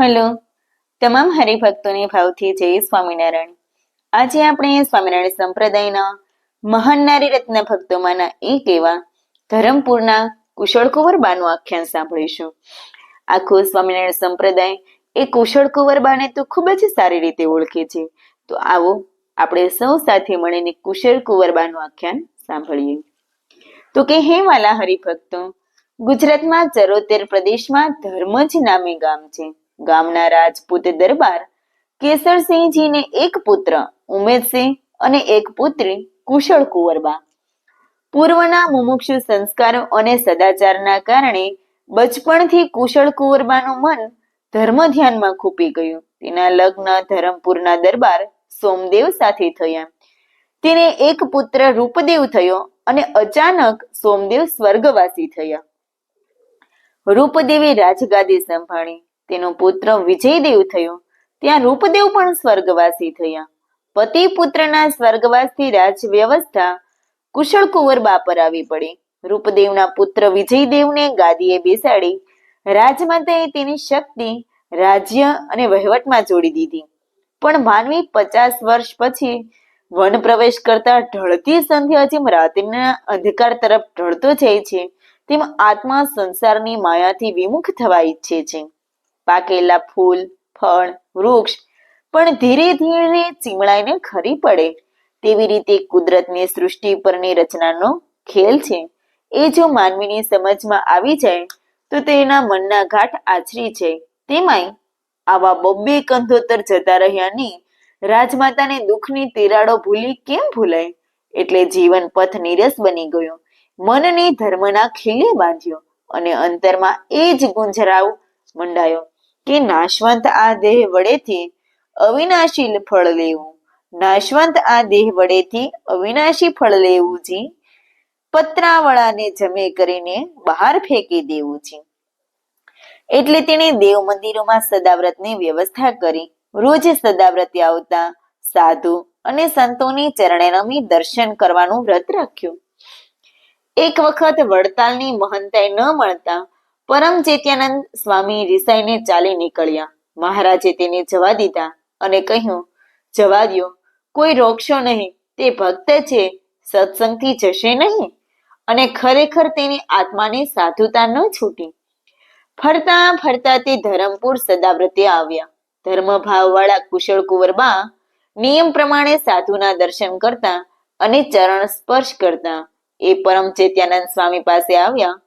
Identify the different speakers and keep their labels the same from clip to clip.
Speaker 1: Hello. તમામ હરિભક્તોને ભાવથી જય સ્વામિનારાયણ. આજે આપણે સ્વામિનારાયણ સંપ્રદાયના મહાન નારી રત્ન ભક્તોમાંના એક એવા ધરમપુરના કુશળ કુંવરબાનું આખ્યાન સાંભળીશું. આખો સ્વામિનારાયણ સંપ્રદાય એ કુશળ કુંવરબાને તો ખૂબ જ સારી રીતે ઓળખે છે. તો આવો આપણે સૌ સાથે મળીને કુશળ કુંવરબાનું આખ્યાન સાંભળીએ. તો કે હે વાલા હરિભક્તો, ગુજરાતમાં ચરોતેર પ્રદેશમાં ધર્મ જ નામે ગામ છે. ગામના રાજપૂત દરબાર કેસરસિંહજીને એક પુત્ર, ઉમેદસિંહ અને એક પુત્રી, કુશળ કુંવરબા. પૂર્વના મુમુક્ષુ સંસ્કારો અને સદાચારના કારણે બચપણથી કુશળ કુંવરબાનું મન ધર્મ ધ્યાનમાં ખૂપી ગયું. તેના લગ્ન, ધરમપુરના દરબાર સોમદેવ સાથે થયા. તેને એક પુત્ર રૂપદેવ થયો અને અચાનક સોમદેવ સ્વર્ગવાસી થયા. રૂપદેવે રાજગાદી સંભાળી. તેનો પુત્ર વિજયદેવ થયો. ત્યાં રૂપદેવ પણ સ્વર્ગવાસી થયા. પતિ પુત્રના સ્વર્ગવાસથી રાજ વ્યવસ્થા કુશળ કુંવરબા પર આવી પડી. રૂપદેવના પુત્ર વિજયદેવને ગાદીએ બેસાડી રાજમાતાએ તેની શક્તિ, રાજ્ય અને વહીવટમાં જોડી દીધી. પણ માનવી પચાસ વર્ષ પછી વન પ્રવેશ કરતા ઢળતી સંધ્યા જેમ રાત્રિના અંધકાર તરફ ઢળતો જાય છે, તેમ આત્મા સંસારની માયાથી વિમુખ થવા ઈચ્છે છે. પાકેલા ફૂલ, ફળ, વૃક્ષ, પણ ધીરે ધીરે ચીમળાઈને ખરી પડે. તેવી રીતે કુદરતની સૃષ્ટિ પરની રચનાનો ખેલ છે. એ જો માનવીની સમજમાં આવી જાય, તો તેના મનના ઘાટ આછરી છે. તેમાંય આવા બબ્બે કંધોતર જતા રહ્યા ની રાજમાતાને દુઃખની તિરાડો ભૂલી કેમ ભૂલાય? એટલે જીવન પથ નીરસ બની ગયો. મનને ધર્મના ખીલે બાંધ્યો અને અંતરમાં એ જ ગુંજરાવ મંડાયો. કે નાશવંત આ દેહ વડેથી અવિનાશી ફળ લેવું? નાશવંત આ દેહ વડેથી અવિનાશી ફળ લેવું જી? પતરાવાળાને જમે કરીને બહાર ફેંકી દેવું છે એટલે તેણે દેવ મંદિરોમાં સદાવ્રતની વ્યવસ્થા કરી. રોજ સદાવ્રતે આવતા સાધુ અને સંતોની ચરણે રમી દર્શન કરવાનું વ્રત રાખ્યું. એક વખત વડતાલની મહંતાઈ ન મળતા પરમ ચેત્યાનંદ સ્વામી રિસાઈને ચાલી નીકળ્યા. મહારાજે તેને જવા દીધા અને કહ્યું જવા દો કોઈ રોકશો નહીં. તે ભક્ત છે. સત્સંગથી જશે નહીં. અને ખરેખર તેની આત્માની સાધુતા ન છૂટી. ફરતા ફરતા તે ધરમપુર સદાવ્રતે આવ્યા. ધર્મભાવવાળા કુશળ કુંવરબા નિયમ પ્રમાણે સાધુના દર્શન કરતા અને ચરણ સ્પર્શ કરતા એ પરમ ચેત્યાનંદ સ્વામી પાસે આવ્યા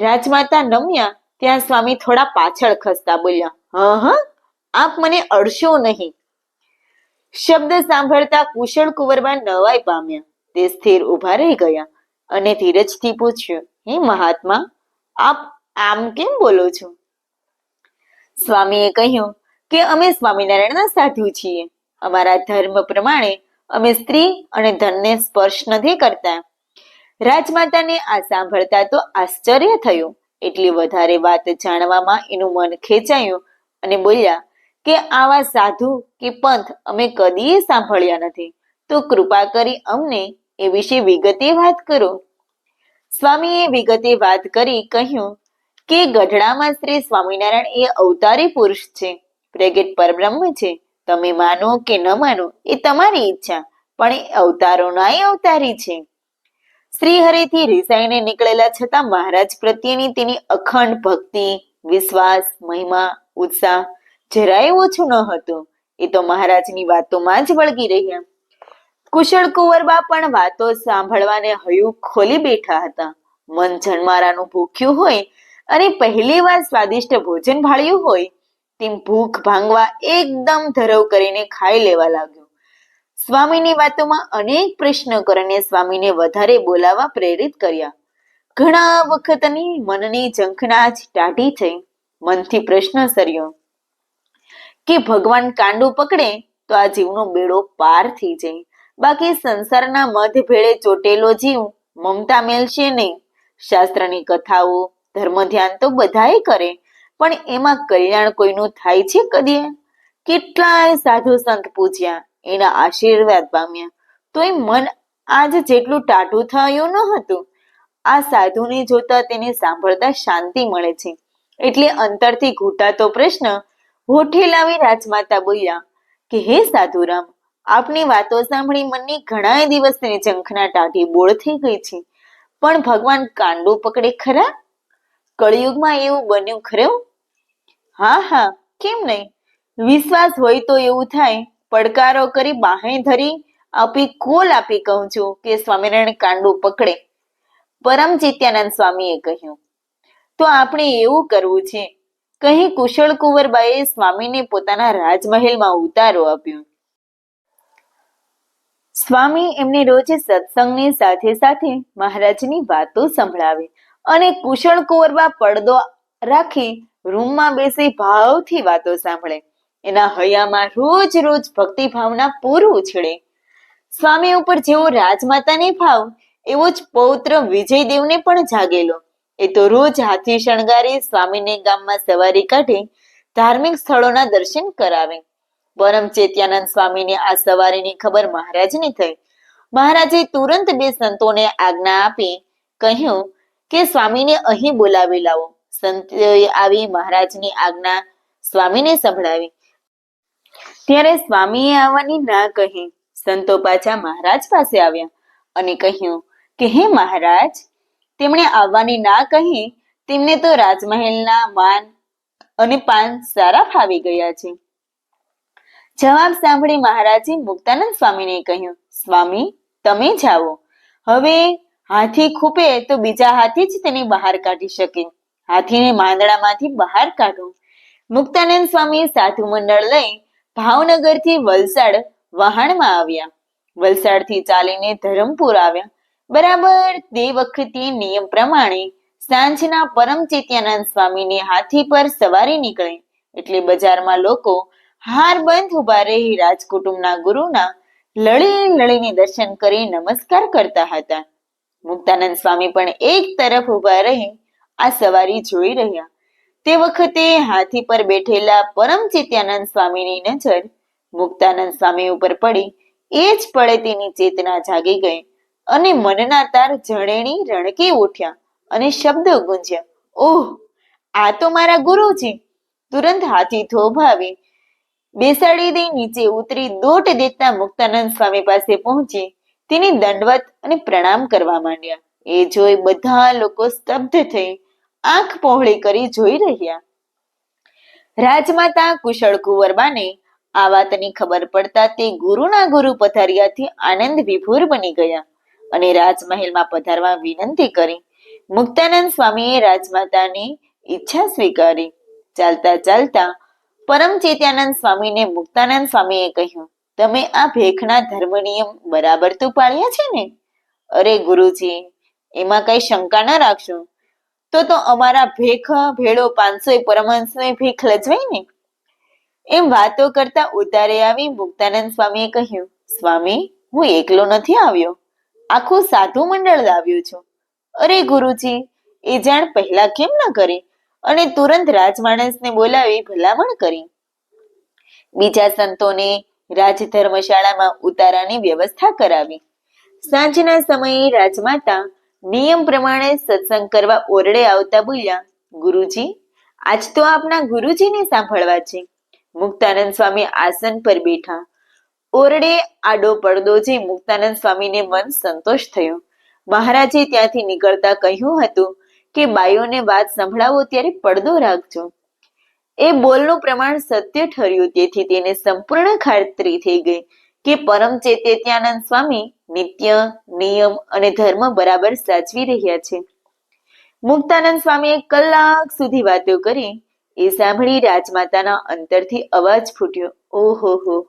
Speaker 1: રાજમાતા નમ્યા, ત્યાં સ્વામી થોડા પાછળ ખસતા બોલ્યા, હ હ, આપ મને અડશો નહીં. શબ્દ સાંભળતા કુશળ કુંવરબા નવાઈ પામ્યા. તે સ્થિર ઊભા રહી ગયા અને ધીરજથી પૂછ્યું, હે મહાત્મા, આપ આમ કેમ બોલો છો? સ્વામીએ કહ્યું કે, અમે સ્વામિનારાયણના સાધુ છીએ. અમારા ધર્મ પ્રમાણે અમે સ્ત્રી અને ધનને સ્પર્શ નથી કરતા. રાજમાતાને આ સાંભળતા તો આશ્ચર્ય થયું. એટલી વધારે વાત જાણવામાં એનું મન ખેંચાયું અને બોલ્યા, કે આવા સાધુ કે પંથ અમે કદી સાંભળ્યા નથી. તો કૃપા કરી અમને એ વિશે વિગતે વાત કરો. સ્વામીએ વિગતે વાત કરી કહ્યું, કે ગઢડામાં શ્રી સ્વામિનારાયણ એ અવતારી પુરુષ છે. પ્રગટ પરબ્રહ્મ છે. તમે માનો કે ન માનો એ તમારી ઈચ્છા, પણ એ અવતારોના અવતારી છે. શ્રી હરિથી રિસાઈને નીકળેલા છતાં મહારાજ પ્રત્યેની તેની અખંડ ભક્તિ, વિશ્વાસ, મહિમા, ઉત્સાહ જરાય ઓછું ન હતું. એ તો મહારાજની વાતોમાં જ વળગી રહ્યા. કુશળ કુંવરબા પણ વાતો સાંભળવાને હયું ખોલી બેઠા હતા. મન જન્મારાનું ભૂખ્યું હોય અને પહેલી વાર સ્વાદિષ્ટ ભોજન ભાળ્યું હોય તેમ ભૂખ ભાંગવા એકદમ ધરવ કરીને ખાઈ લેવા લાગ્યો. સ્વામીની વાતોમાં અનેક પ્રશ્ન કરીને સ્વામીને વધારે બોલાવા પ્રેરિત કર્યા. ઘણા વખતની મનની ઝંખનાજ ટાઢી થઈ મનથી પ્રશ્ન સર્યો કે ભગવાન કાંડુ પકડે તો આ જીવનો બેડો પાર થઈ જાય. બાકી સંસારના મધ ભેળે ચોટેલો જીવ મમતા મેલશે નહીં. શાસ્ત્રની કથાઓ ધર્મ ધ્યાન તો બધાએ કરે, પણ એમાં કલ્યાણ કોઈનું થાય છે કદી? કેટલાય સાધુ સંત પૂજ્યા. એના આશીર્વાદ પામ્યા. તોય મન આજ જેટલું ટાઢું થયું ન હતું. આ સાધુને જોતા તેને સાંભળતા શાંતિ મળે છે. એટલે અંતરથી ઘૂંટાતો પ્રશ્ન હોઠે લાવી રાજમાતા બોલ્યા, કે હે સાધુરામ, આપની વાતો સાંભળી મનની ઘણા દિવસની ઝંખના ટાઢી બોળ થઈ ગઈ છે. પણ ભગવાન કાંડો પકડે ખરા? કળિયુગમાં એવું બન્યું ખરું? હા હા, કેમ નહીં? વિશ્વાસ હોય તો એવું થાય. પડકારો કરી બાહે ધરી આપી કોલ આપી કહું છું કે સ્વામિનારાયણ કાંડો પકડે. પરમ ચિત્યાનંદ સ્વામીએ કહ્યું, તો આપણે એવું કરવું છે. કહી કુશળ કુંવરબાઈએ સ્વામીને પોતાના રાજમહેલમાં ઉતારો આપ્યો. સ્વામી એમને રોજ સત્સંગની સાથે સાથે મહારાજની વાતો સંભળાવે અને કુશળ કુંવરબા પડદો રાખી રૂમમાં બેસી ભાવથી વાતો સાંભળે. એના હૈયામાં રોજ રોજ ભક્તિ ભાવના પૂરું ઉછળે. સ્વામી ઉપર જેવો રાજમાતાને ભાવ, એવો જ પૌત્ર વિજયદેવને પણ જાગેલો. એ તો રોજ હાથી શણગારી સ્વામીને ગામમાં સવારી કાઢી, ધાર્મિક સ્થળોના દર્શન કરાવે. પરમ ચેત્યાનંદ સ્વામીને આ સવારીની ખબર મહારાજની થઈ. મહારાજે તુરંત બે સંતોને આજ્ઞા આપી, કહ્યું કે સ્વામીને અહીં બોલાવી લાવો. સંતોએ આવી મહારાજની આજ્ઞા સ્વામીને સંભળાવી. ત્યારે સ્વામીએ આવવાની ના કહી સંતો પાછા મહારાજ પાસે આવ્યા અને કહ્યું કે, હે મહારાજ, તેમણે આવવાની ના કહી તેમને તો રાજમહેલના માન અને પાન સારા ફાવી ગયા છે. જવાબ સાંભળી મહારાજે મુક્તાનંદ સ્વામીને કહ્યું, સ્વામી, તમે જાઓ. હવે હાથી ખૂપે તો બીજા હાથી જ તેને બહાર કાઢી શકે. હાથીને માંદડામાંથી બહાર કાઢો. મુક્તાનંદ સ્વામી સાધુ મંડળ લઈ ભાવનગરથી વલસાડ વહાણમાં આવ્યા. વલસાડથી ચાલીને ધરમપુર આવ્યા. બરાબર તે વખતે નિયમ પ્રમાણે સાંજના પરમ ચેત્યાનંદ સ્વામીની હાથી પર સવારી નીકળે. એટલે બજારમાં લોકો હાર બંધ ઊભા રહી રાજકુટુંબના ગુરુના લળી લળીને દર્શન કરી નમસ્કાર કરતા હતા. મુક્તાનંદ સ્વામી પણ એક તરફ ઊભા રહી આ સવારી જોઈ રહ્યા. તે વખતે હાથી પર બેઠેલા પરમ ચિત્યાનંદ સ્વામીની નજર મુક્તાનંદ સ્વામી ઉપર પડી. એ જ પળે તેની ચેતના જાગી ગઈ અને મનના તાર જણેણી રણકી ઉઠ્યા અને શબ્દો ગુંજ્યા, ઓહ, આ તો મારા ગુરુ છે તુરંત હાથી થોભાવી બેસાડી દઈ નીચે ઉતરી દોટ દેતા મુક્તાનંદ સ્વામી પાસે પહોંચી. તેની દંડવત અને પ્રણામ કરવા માંડ્યા. એ જોઈ બધા લોકો સ્તબ્ધ થઈ આંખ પહોળી કરી જોઈ રહ્યા. રાજમાતા કુશળ કુંવરબાને આ વાતની ખબર પડતા તે ગુરુના ગુરુ પધાર્યાથી આનંદ વિભોર બની ગયા અને રાજમહેલમાં પધારવા વિનંતી કરી. મુક્તાનંદ સ્વામીએ રાજમાતાની ઈચ્છા સ્વીકારી. ચાલતા ચાલતા પરમ ચેત્યાનંદ સ્વામીને મુક્તાનંદ સ્વામીએ કહ્યું, તમે આ ભેખના ધર્મ નિયમ બરાબર તો પાળ્યા છે ને? અરે ગુરુજી, એમાં કઈ શંકા ન રાખશો. તો તો અમારા ભેખ, ભેળો પાંચસો પરમહંસને ભીખ લજવાય ને? એમ વાતો કરતા ઉતારે આવી મુક્તાનંદ સ્વામીએ કહ્યું, સ્વામી, હું એકલો નથી આવ્યો. આખું સાધુ મંડળ આવ્યું છું. અરે ગુરુજી, એ જાણ પહેલા કેમ ન કરી? અને તુરંત રાજમાણસને બોલાવી ભલામણ કરી. બીજા સંતોને રાજ ધર્મશાળામાં ઉતારાની વ્યવસ્થા કરાવી. સાંજના સમયે રાજમાતા નિયમ પ્રમાણે સત્સંગ કરવા ઓરડે આવતા બોલ્યા, ગુરુજી, આજ તો આપના ગુરુજીને સાંભળવા છે. મુક્તાનંદ સ્વામી આસન પર બેઠા. ઓરડે આડો પડદો જે મુક્તાનંદ સ્વામીને મન સંતોષ થયો. મહારાજે ત્યાંથી નીકળતા કહ્યું હતું કે, બાઈઓને વાત સંભળાવો ત્યારે પડદો રાખજો. એ બોલનું પ્રમાણ સત્ય ઠર્યું, તેથી તેને સંપૂર્ણ ખાતરી થઈ ગઈ કે પરમ ચેતેત્યાનંદ સ્વામી નિત્ય, નિયમ અને ધર્મ બરાબર સાચવી રહ્યા છે. મુક્તાનંદ સ્વામીએ કલાક સુધી વાતો કરી, એ સાંભળી રાજમાતાના અંતરથી અવાજ ફૂટ્યો. ઓહો હો,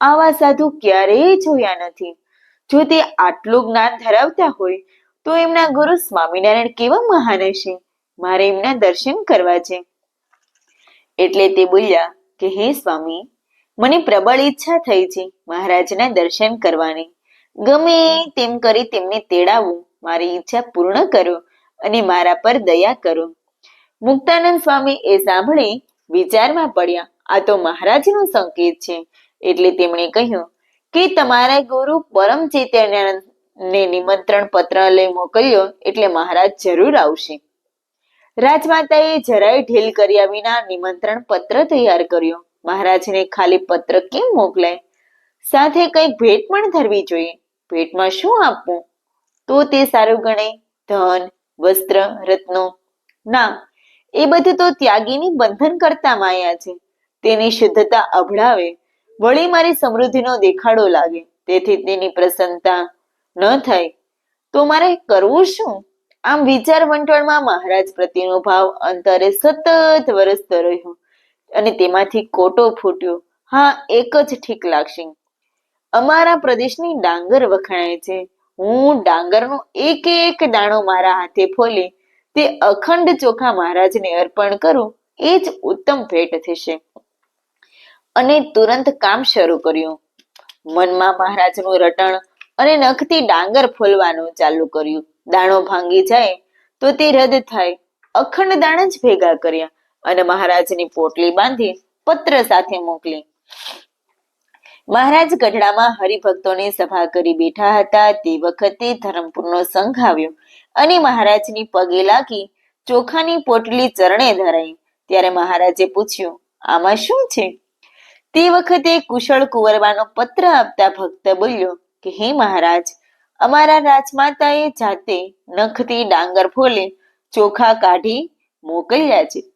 Speaker 1: આવા સાધુ ક્યારેય જોયા નથી. જો તે આટલું જ્ઞાન ધરાવતા હોય, તો એમના ગુરુ સ્વામિનારાયણ કેવા મહાન હશે? મારે એમના દર્શન કરવા છે. એટલે તે બોલ્યા કે, હે સ્વામી, મને પ્રબળ ઈચ્છા થઈ છે મહારાજના દર્શન કરવાની. ગમે તેમ કરી તેમને તેડાવું. મારી ઈચ્છા પૂર્ણ કરો અને મારા પર દયા કરો. મુક્તાનંદ સ્વામી એ સાંભળી વિચારમાં પડ્યા. આ તો મહારાજનો સંકેત છે. એટલે તેમણે કહ્યું કે તમારા ગુરુ પરમ ચૈતન્યને નિમંત્રણ પત્ર લઈ મોકલ્યો એટલે મહારાજ જરૂર આવશે. રાજમાતાએ જરાય ઢીલ કર્યા વિના નિમંત્રણ પત્ર તૈયાર કર્યો. મહારાજને ખાલી પત્ર કેમ મોકલાય? સાથે કંઈક ભેટ પણ ધરવી જોઈએ. ભેટમાં શું આપવું? તો તે સારું ગણે ધન, વસ્ત્ર, રત્નો. ના, એ બધું તો ત્યાગીની બંધન કરતા માયા છે. તેની શુદ્ધતા અભડાવે. વળી મારી સમૃદ્ધિનો દેખાડો લાગે. તેથી તેની પ્રસન્નતા ન થાય. તો મારે કરવું શું? આમ વિચાર વંટોળમાં મહારાજ પ્રત્યેનો ભાવ અંતરે સતત વરસતો રહ્યો અને તેમાંથી કોટો ફૂટ્યો. હા, એક જ ઠીક લાગશે. અમારા પ્રદેશની ડાંગર વખણાય છે. હું ડાંગરનો એક એક દાણો મારા હાથે ફોલે, તે અખંડ ચોખા મહારાજને અર્પણ કરું, એ જ ઉત્તમ ભેટ થશે. અને તુરંત કામ શરૂ કર્યું. મનમાં મહારાજનું રટણ અને નખથી ડાંગર ફોલવાનું ચાલુ કર્યું. દાણો ભાંગી જાય, તો તે રદ થાય. અખંડ દાણા જ ભેગા કર્યા અને મહારાજની પોટલી બાંધી પત્ર સાથે મોકલી. મહારાજ ગઢડામાં હરિભક્તોની સભા કરી બેઠા હતા. તે વખતે ધરમપુરનો સંઘ આવ્યો અને મહારાજની પગે લાગી ચોખાની પોટલી ચરણે ધરાઈ. ત્યારે મહારાજે પૂછ્યું, આમાં શું છે? તે વખતે કુશળ કુંવરબાનો પત્ર આપતા ભક્ત બોલ્યો કે, હે મહારાજ, અમારા રાજમાતાએ જાતે નખથી ડાંગર ફોલે ચોખા કાઢી મોકલ્યા છે.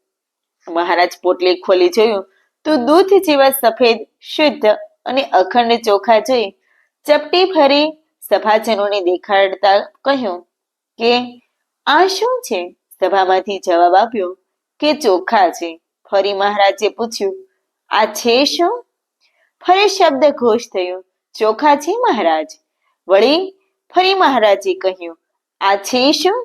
Speaker 1: મહારાજ પોટલી ખોલી જોયું તો દૂધ જેવા સફેદ, શુદ્ધ અને અખંડ ચોખા જોઈ ચપટી ફરી સભાજનોને દેખાડતા કહ્યું કે, આ શું છે? સભામાંથી જવાબ આપ્યો કે, ચોખા છે. ફરી મહારાજે પૂછ્યું, આ છે શું? ફરી શબ્દ ઘોષ થયો, ચોખા છે મહારાજ. વળી ફરી મહારાજે કહ્યું, આ છે શું?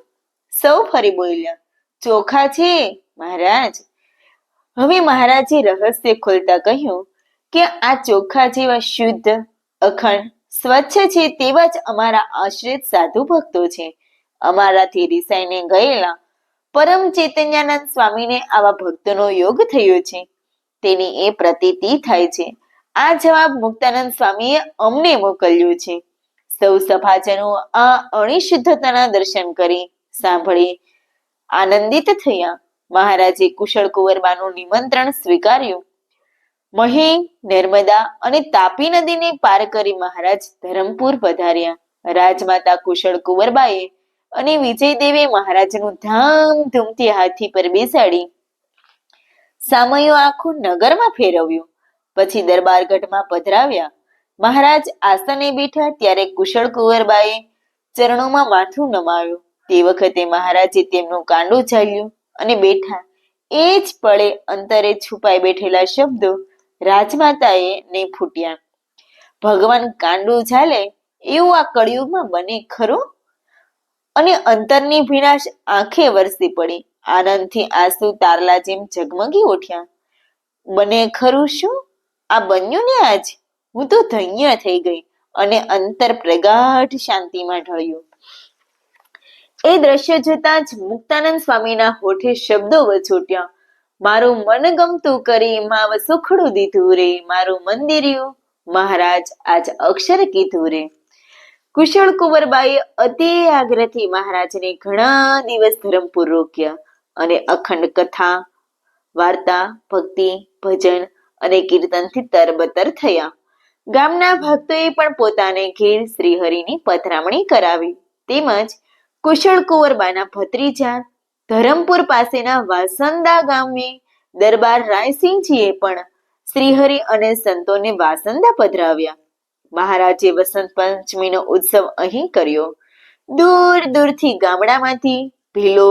Speaker 1: સૌ ફરી બોલ્યા, ચોખા છે, મહારાજ. હવે મહારાજે રહસ્ય ખોલતા કહ્યું કે આ ચોખા જેવા શુદ્ધ, અખંડ, સ્વચ્છ છે તેવા જ અમારા આશ્રિત સાધુ ભક્તો છે. અમારાથી રિસાઈને ગયેલા પરમ ચૈતન્યાનંદ સ્વામીને આવા ભક્તોનો યોગ થયો છે. તેની એ પ્રતીતિ થાય છે. આ જવાબ મુક્તાનંદ સ્વામીએ અમને મોકલ્યો છે. સૌ સભાજનો આ અણિશુદ્ધતાના દર્શન કરી સાંભળી આનંદિત થયા. મહારાજે કુશળ કુંવરબાનું નિમંત્રણ સ્વીકાર્યું. મહી, નર્મદા અને તાપી નદીને પાર કરી મહારાજ ધરમપુર પધાર્યા. રાજમાતા કુશળ કુંવરબાએ અને વિજયદેવે મહારાજનું ધામધૂમથી હાથી પર બેસાડી સામયો આખું નગરમાં ફેરવ્યું. પછી દરબારગઢમાં પધરાવ્યા. મહારાજ આસને બેઠા ત્યારે કુશળ કુંવરબાએ ચરણોમાં માથું નમાવ્યું. તે વખતે મહારાજે તેમનું કાંડું ચાલ્યું અને બેઠા. એ જ પળે અંતરે છુપાઈ બેઠેલા શબ્દો રાજમાતાએ ને ફૂટ્યા. ભગવાન કાંડું ઝાલે એવું આ કળિયુગમાં બને ખરું? અને અંતરની ભીનાશ આંખે વરસી પડી. આનંદથી આંસુ તારલા જેમ ઝગમગી ઉઠ્યા. બને ખરું શું? આ બન્યું ને આજ? હું તો ધન્ય થઈ ગઈ અને અંતર પ્રગાઢ શાંતિમાં ઢળ્યું. એ દ્રશ્ય જોતા જ મુક્તાનંદ સ્વામીના હોઠે શબ્દો વછોટ્યા મારું મન ગમતું કરી માવ સુખડું દીધું રે. મારું મંદિર્યું મહારાજ આજ અક્ષર કીધું રે. કુશળ કુંવરબાઈએ અતિ આગ્રહથી મહારાજને ઘણા દિવસ ધરમપુર રોક્યા અને અખંડ કથા, વાર્તા, ભક્તિ, ભજન અને કીર્તનથી તરબતર થયા. ગામના ભક્તોએ પણ પોતાને ઘેર શ્રીહરિની પધરામણી કરાવી. તેમજ કુશળ કુંવરબાના ભત્રીજા ધરમપુર પાસેના વાસંદા ગામે દરબાર રાયસિંહજીએ પણ શ્રીહરિ અને સંતોને વાસંદા પધરાવ્યા. મહારાજે વસંત પંચમીનો ઉત્સવ અહીં કર્યો. દૂર દૂરથી ગામડામાંથી ભીલો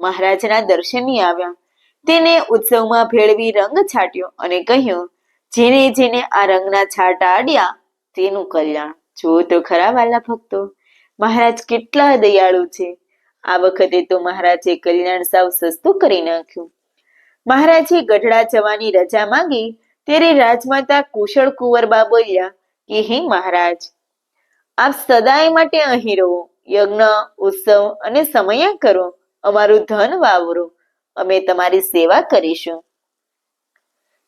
Speaker 1: મહારાજના દર્શનની આવ્યા. તેને ઉત્સવમાં ભેળવી રંગ છાટ્યો અને કહ્યું, જેને જેને આ રંગના છાટા આડ્યા, તેનું કલ્યાણ. જુઓ તો ખરા વાલા ભક્તો, મહારાજ કેટલા દયાળુ છે. આ વખતે તો મહારાજે કલ્યાણ સાવ સસ્તું કરી નાખ્યું. મહારાજે ગઢડા જવાની રજા માંગી ત્યારે રાજમાતા કુશળ કુંવરબા બોલ્યા કે, હે મહારાજ, આપ સદાય માટે અહીં રહો, યજ્ઞ, ઉત્સવ અને સમયા કરો, અમારું ધન વાવરો, અમે તમારી સેવા કરીશું.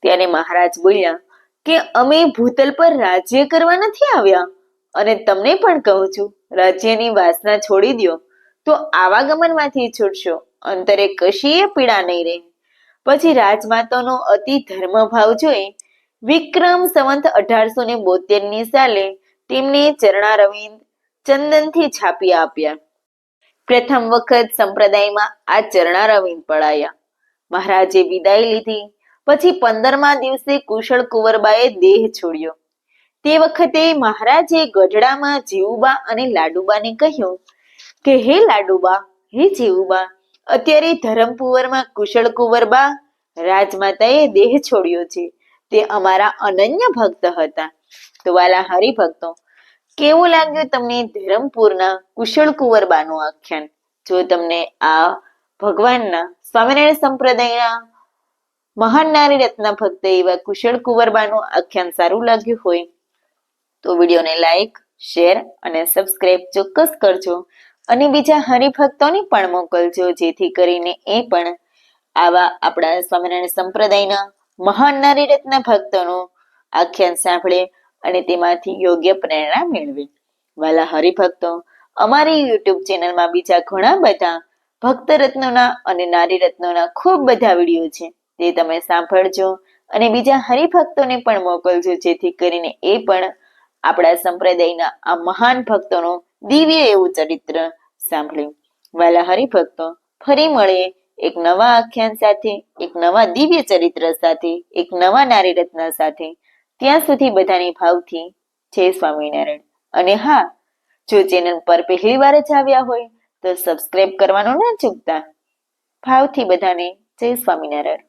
Speaker 1: ત્યારે મહારાજ બોલ્યા કે, અમે ભૂતલ પર રાજ્ય કરવા નથી આવ્યા અને તમને પણ કહું છું, રાજ્યની વાસના છોડી દો તો આવાગમનમાંથી છૂટશો. અંતરે કશીય પીડા નહીં રહે. પછી રાજમાતાનો અતિ ધર્મભાવ જોઈ વિક્રમ સંવંત અઢારસો ને બોતેરની સાલે તેમને ચરણારવિંદ ચંદનથી છાપી આપ્યા. પ્રથમ વખત સંપ્રદાયમાં આ ચરણારવિંદ પડાયા. મહારાજે વિદાય લીધી. પછી પંદરમા દિવસે કુશળ કુંવરબાએ દેહ છોડ્યો. તે વખતે મહારાજે ગઢડામાં જીવુબા અને લાડુબાને કહ્યું કે હે લાડુબા, હે જીવુબા, અત્યારે ધરમપુવરમાં કુશળ કુંવરબા રાજમાતાએ દેહ છોડ્યો છે. તે અમારા અનન્ય ભક્ત હતા. તો વાલા હરિભક્તો કેવું લાગ્યું તમને ધરમપુરના કુશળ કુંવરબાનું આખ્યાન? જો તમને આ ભગવાનના સ્વામિનારાયણ સંપ્રદાયના મહાન નારી રત્ન ભક્ત એવા કુશળ કુંવરબાનું આખ્યાન સારું લાગ્યું હોય, તો વિડીયોને લાઈક, શેર અને સબસ્ક્રાઇબ ચોક્કસ કરજો. અને બીજા હરિભક્તોને પણ મોકલજો, જેથી કરીને એ પણ આવા આપણા સ્વામિનારાયણ સંપ્રદાયના મહાન નારી રત્ન ભક્તોનું આખ્યાન સાંભળે અને તેમાંથી યોગ્ય પ્રેરણા મેળવે. વાલા હરિભક્તો, અમારી યુટ્યુબ ચેનલમાં બીજા ઘણા બધા ભક્ત રત્નોના અને નારી રત્નોના ખૂબ બધા વીડિયો છે. તે તમે સાંભળજો અને બીજા હરિભક્તોને પણ મોકલજો, જેથી કરીને એ પણ આપણા સંપ્રદાયના આ મહાન ભક્તોનું દિવ્ય એવું ચરિત્ર સાંભળ્યું. વાલા હરિભક્તો ફરી મળીએ એક નવા આખ્યાન સાથે, એક નવા દિવ્ય ચરિત્ર સાથે, એક નવા નારી રત્ન સાથે. ત્યાં સુધી બધાની ભાવથી જય સ્વામિનારાયણ. અને હા, જો ચેનલ પર પહેલી વાર જ આવ્યા હોય તો સબસ્ક્રાઇબ કરવાનું ના ચૂકતા. ભાવથી બધાને જય સ્વામિનારાયણ.